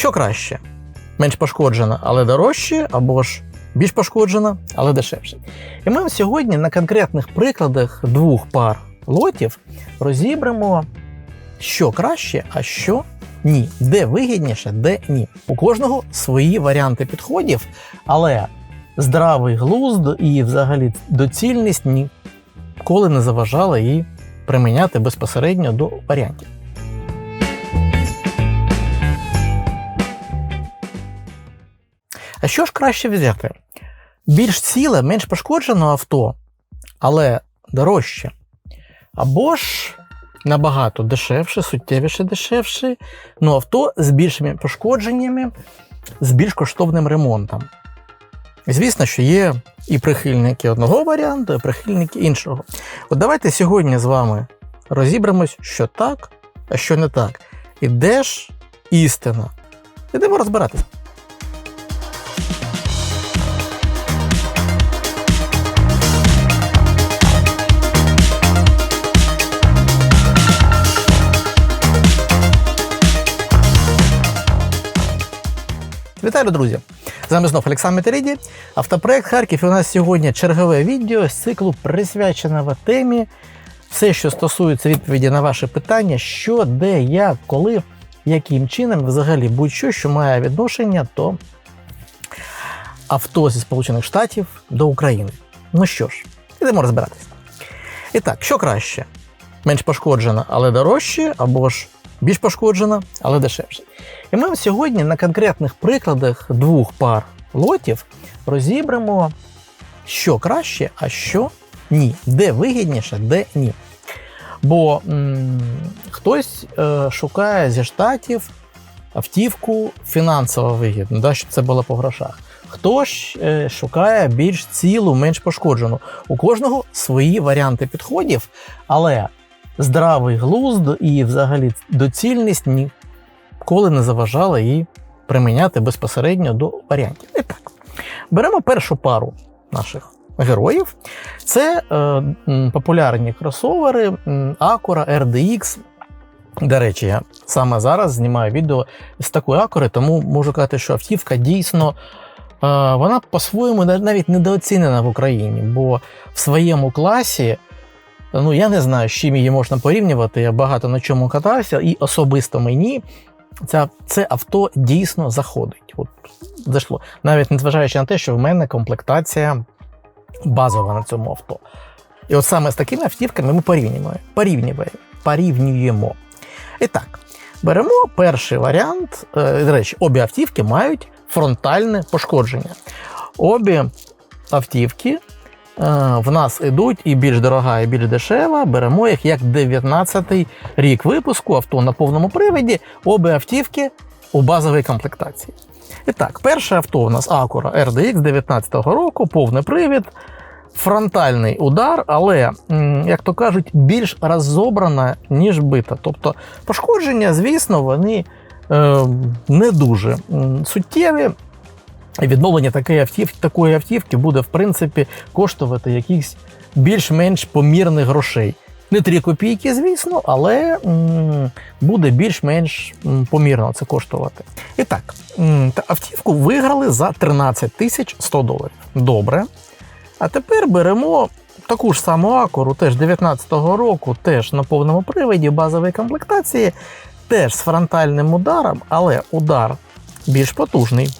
що краще? Менш пошкоджена, але дорожче, або ж більш пошкоджена, але дешевше. І ми сьогодні на конкретних прикладах двох пар лотів розібремо, що краще, а що ні. Де вигідніше, де ні. У кожного свої варіанти підходів, але здравий глузд і взагалі доцільність ніколи не заважала її приміняти безпосередньо до варіантів. А що ж краще взяти? Більш ціле, менш пошкоджене авто, але дорожче. Або ж набагато дешевше, суттєвіше дешевше, ну авто з більшими пошкодженнями, з більш коштовним ремонтом. Звісно, що є і прихильники одного варіанту, і прихильники іншого. От давайте сьогодні з вами розібремось, що так, а що не так. І де ж істина? Ідемо розбиратися. Вітаю, друзі! З вами знов Олександр Метеріді, автопроект Харків. І у нас сьогодні чергове відео з циклу присвяченого темі. Все, що стосується відповіді на ваші питання, що, де, як, коли, яким чином, взагалі будь-що, що має відношення до авто зі Сполучених Штатів до України. Ну що ж, ідемо розбиратися. І так, що краще? Менш пошкоджена, але дорожче, або ж більш пошкоджена, але дешевше. І ми сьогодні на конкретних прикладах двох пар лотів розібремо, що краще, а що ні. Де вигідніше, де ні. Бо м- хтось е, шукає зі штатів автівку фінансово вигідну, да, щоб це було по грошах. Хтось е, шукає більш цілу, менш пошкоджену. У кожного свої варіанти підходів, але здравий глузд і взагалі доцільність ніколи не заважала її приміняти безпосередньо до варіантів. І так, беремо першу пару наших героїв. Це е, популярні кросовери Acura RDX. До речі, я саме зараз знімаю відео з такої Acura, тому можу казати, що автівка дійсно е, вона по-своєму навіть недооцінена в Україні, бо в своєму класі. Ну, я не знаю, з чим її можна порівнювати. Я багато на чому катався, і особисто мені це, це авто дійсно заходить. От зайшло. Навіть незважаючи на те, що в мене комплектація базова на цьому авто. І от саме з такими автівками ми порівнюємо. порівнюємо, порівнюємо. І так, беремо перший варіант. Е, До речі, обі автівки мають фронтальне пошкодження. Обі автівки в нас ідуть і більш дорога, і більш дешева. Беремо їх як 19-й рік випуску авто на повному приводі, обі автівки у базовій комплектації. І так, перше авто у нас Acura RDX 19-го року, повний привід, фронтальний удар, але, як то кажуть, більш розобрана, ніж бита. Тобто пошкодження, звісно, вони е, не дуже суттєві. Відновлення такої автівки, такої автівки буде, в принципі, коштувати якихось більш-менш помірних грошей. Не 3 копійки, звісно, але буде більш-менш помірно це коштувати. І так, автівку виграли за 13 тисяч 100 доларів. Добре. А тепер беремо таку ж саму акуру, теж 19-го року, теж на повному приводі базової комплектації, теж з фронтальним ударом, але удар більш потужний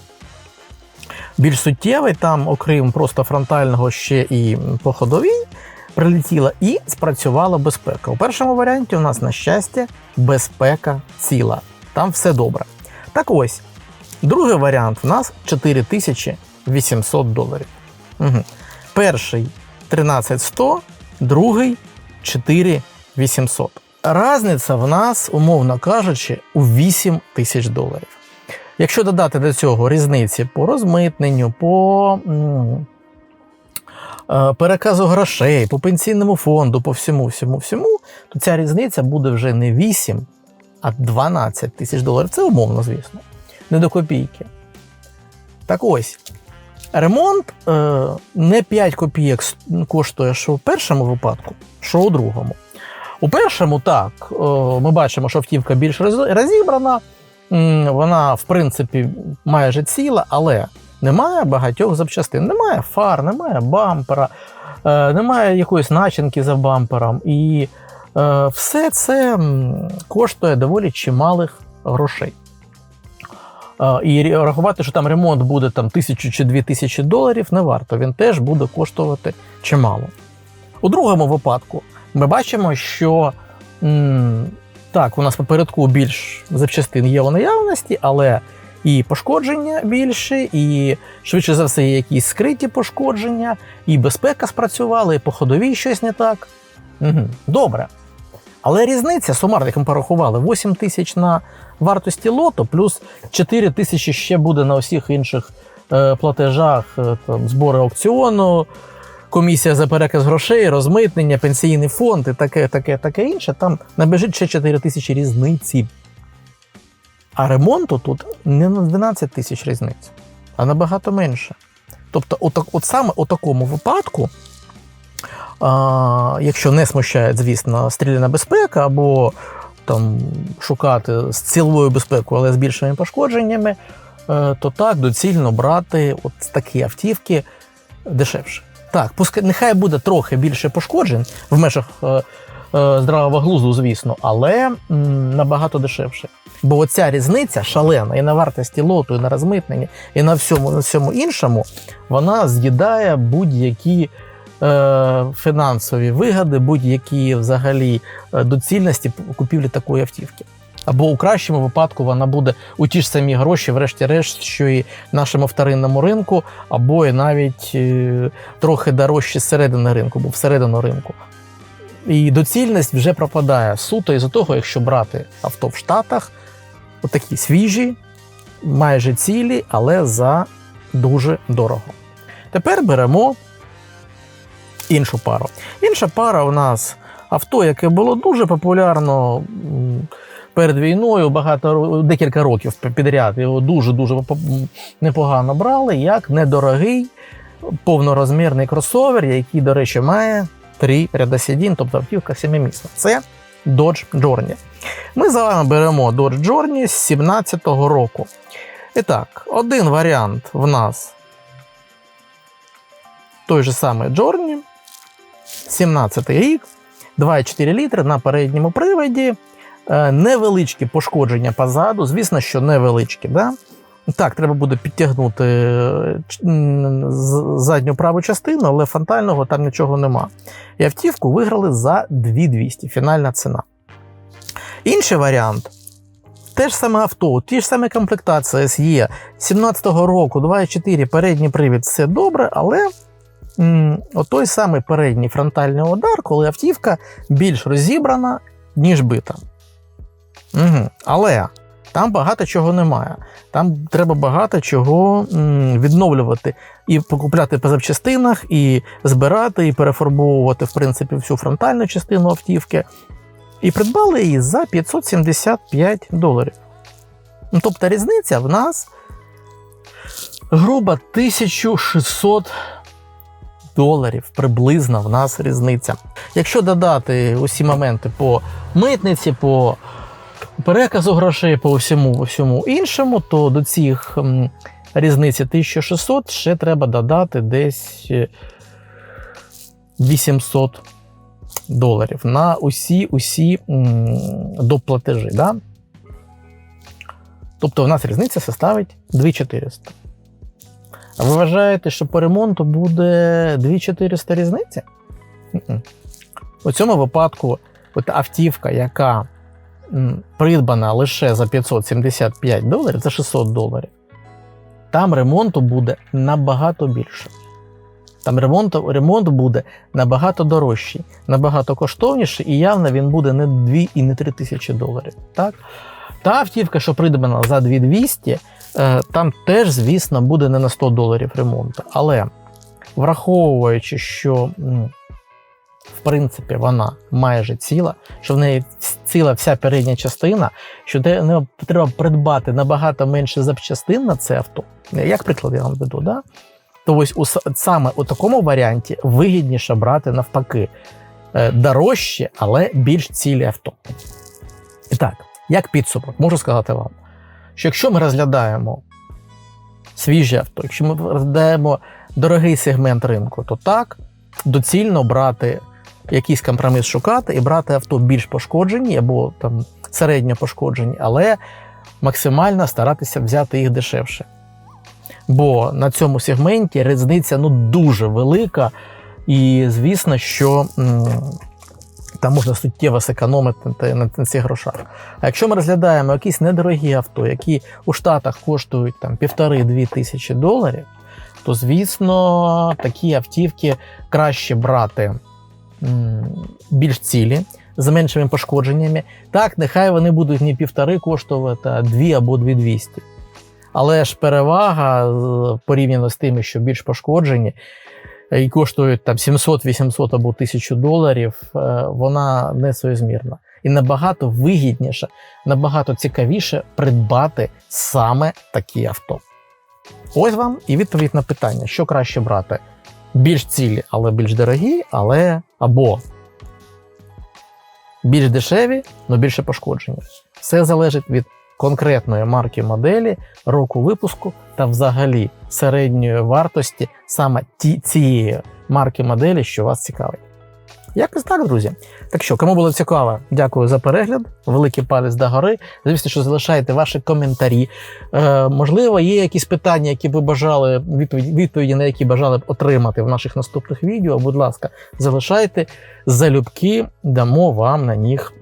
більш суттєвий, там, окрім просто фронтального, ще і по ходовій прилетіла, і спрацювала безпека. У першому варіанті у нас, на щастя, безпека ціла. Там все добре. Так ось, другий варіант у нас 4800 доларів. Угу. Перший 13100, другий 4800. Разниця в нас, умовно кажучи, у 8 тисяч доларів. Якщо додати до цього різниці по розмитненню, по е, переказу грошей, по пенсійному фонду, по всьому, всьому, всьому, то ця різниця буде вже не 8, а 12 тисяч доларів. Це умовно, звісно, не до копійки. Так ось. Ремонт е, не 5 копійок коштує, що в першому випадку, що у другому. У першому так, е, ми бачимо, що автівка більш розібрана, вона, в принципі, майже ціла, але немає багатьох запчастин. Немає фар, немає бампера, е, немає якоїсь начинки за бампером. І е, все це коштує доволі чималих грошей. Е, І рахувати, що там ремонт буде там тисячу чи дві тисячі доларів, не варто. Він теж буде коштувати чимало. У другому випадку ми бачимо, що так, у нас попередку більш запчастин є у наявності, але і пошкодження більше, і швидше за все є якісь скриті пошкодження, і безпека спрацювала, і по ходовій щось не так. Угу. Добре. Але різниця сумарно, як ми порахували, 8 тисяч на вартості лоту, плюс 4 тисячі ще буде на усіх інших е, платежах, е, там, збори аукціону, комісія за переказ грошей, розмитнення, пенсійний фонд і таке, таке, таке інше. Там набіжить ще 4 тисячі різниці. А ремонту тут не на 12 тисяч різниць, а набагато менше. Тобто, отак, от саме у такому випадку, а, якщо не смущає, звісно, стріляна безпека або там шукати з ціловою безпекою, але з більшими пошкодженнями, е, то так доцільно брати от такі автівки дешевше. Так, пускай нехай буде трохи більше пошкоджень в межах е, е, здравого глузду, звісно, але м, набагато дешевше. Бо оця різниця шалена і на вартості лоту, і на розмитненні, і на всьому, на всьому іншому, вона з'їдає будь-які е, фінансові вигоди, будь-які взагалі е, доцільності купівлі такої автівки. Або у кращому випадку вона буде у ті ж самі гроші, врешті-решт, що і нашому вторинному ринку, або і навіть е, трохи дорожче зсередини ринку, бо всередину ринку. І доцільність вже пропадає суто із-за того, якщо брати авто в Штатах, отакі свіжі, майже цілі, але за дуже дорого. Тепер беремо іншу пару. Інша пара у нас авто, яке було дуже популярно перед війною, багато декілька років підряд. Його дуже-дуже непогано брали, як недорогий повнорозмірний кросовер, який, до речі, має три ряда сидінь, тобто автівка семимісна. Це Dodge Journey. Ми з вами беремо Dodge Journey з 17-го року. І так, один варіант в нас той же самий Journey, 17 рік, 2,4 літри на передньому приводі, невеличкі пошкодження позаду, звісно, що невеличкі. Да? Так, треба буде підтягнути е, задню праву частину, але фронтального там нічого нема. І автівку виграли за 2200, фінальна ціна. Інший варіант. Те ж саме авто, ті ж самі комплектації SE 17-го року, 2,4 передній привід, все добре, але м, отой самий передній фронтальний удар, коли автівка більш розібрана, ніж бита. Угу. Але там багато чого немає. Там треба багато чого відновлювати і покупляти по запчастинах, і збирати, і перефарбовувати, в принципі, всю фронтальну частину автівки. І придбали її за 575 доларів. Ну, тобто різниця в нас грубо 1600 доларів приблизно в нас різниця. Якщо додати усі моменти по митниці, по переказу грошей, по всьому, всьому іншому, то до цих різниці 1600 ще треба додати десь е, 800 доларів на усі усі доплатежі. Да? Тобто в нас різниця составить 2400. А ви вважаєте, що по ремонту буде 2400 різниці? У цьому випадку от автівка, яка придбана лише за 575 доларів, це 600 доларів, там ремонту буде набагато більше. Там ремонт, ремонт буде набагато дорожчий, набагато коштовніший, і явно він буде не 2 і не 3 тисячі доларів. Так? Та автівка, що придбана за 2200, е, там теж, звісно, буде не на 100 доларів ремонту. Але враховуючи, що в принципі вона майже ціла, що в неї ціла вся передня частина, що не треба придбати набагато менше запчастин на це авто. Як приклад я вам веду, да? то ось у, саме у такому варіанті вигідніше брати навпаки е, дорожче, але більш цілі авто. І так, як підсумок, можу сказати вам. що якщо ми розглядаємо свіжі авто, якщо ми розглядаємо дорогий сегмент ринку, то так доцільно брати якийсь компроміс шукати і брати авто більш пошкоджені або там середньо пошкоджені, але максимально старатися взяти їх дешевше. Бо на цьому сегменті різниця ну, дуже велика, і звісно, що там можна суттєво зекономити на, цих грошах. А якщо ми розглядаємо якісь недорогі авто, які у Штатах коштують там півтори-дві тисячі доларів, то звісно такі автівки краще брати більш цілі. З меншими пошкодженнями. Так, нехай вони будуть не півтори коштувати, а дві або дві двісті. Але ж перевага порівняно з тими, що більш пошкоджені, і коштують там 700, 800 або 1000 доларів, е, вона несоізмірна. І набагато вигідніше, набагато цікавіше придбати саме такі авто. Ось вам і відповідь на питання, що краще брати: більш цілі, але більш дорогі, але або більш дешеві, але більше пошкоджені. Все залежить від конкретної марки моделі, року випуску та взагалі середньої вартості саме ті, цієї марки моделі, що вас цікавить. Якось так, друзі. Так що, кому було цікаво, дякую за перегляд. Великий палець до гори. Звісно, що залишайте ваші коментарі. Е, можливо, є якісь питання, які ви бажали, відповіді, відповіді на які бажали б отримати в наших наступних відео. Будь ласка, залишайте залюбки, дамо вам на них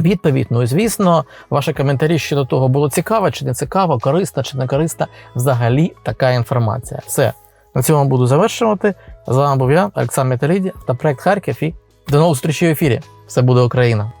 відповідь. Ну і звісно, ваші коментарі щодо того, було цікаво чи не цікаво, користа чи не користа взагалі така інформація. Все. На цьому буду завершувати. З вами був я, Олександр Металіді, та проект Харків. І до нових зустрічей в ефірі. Все буде Україна!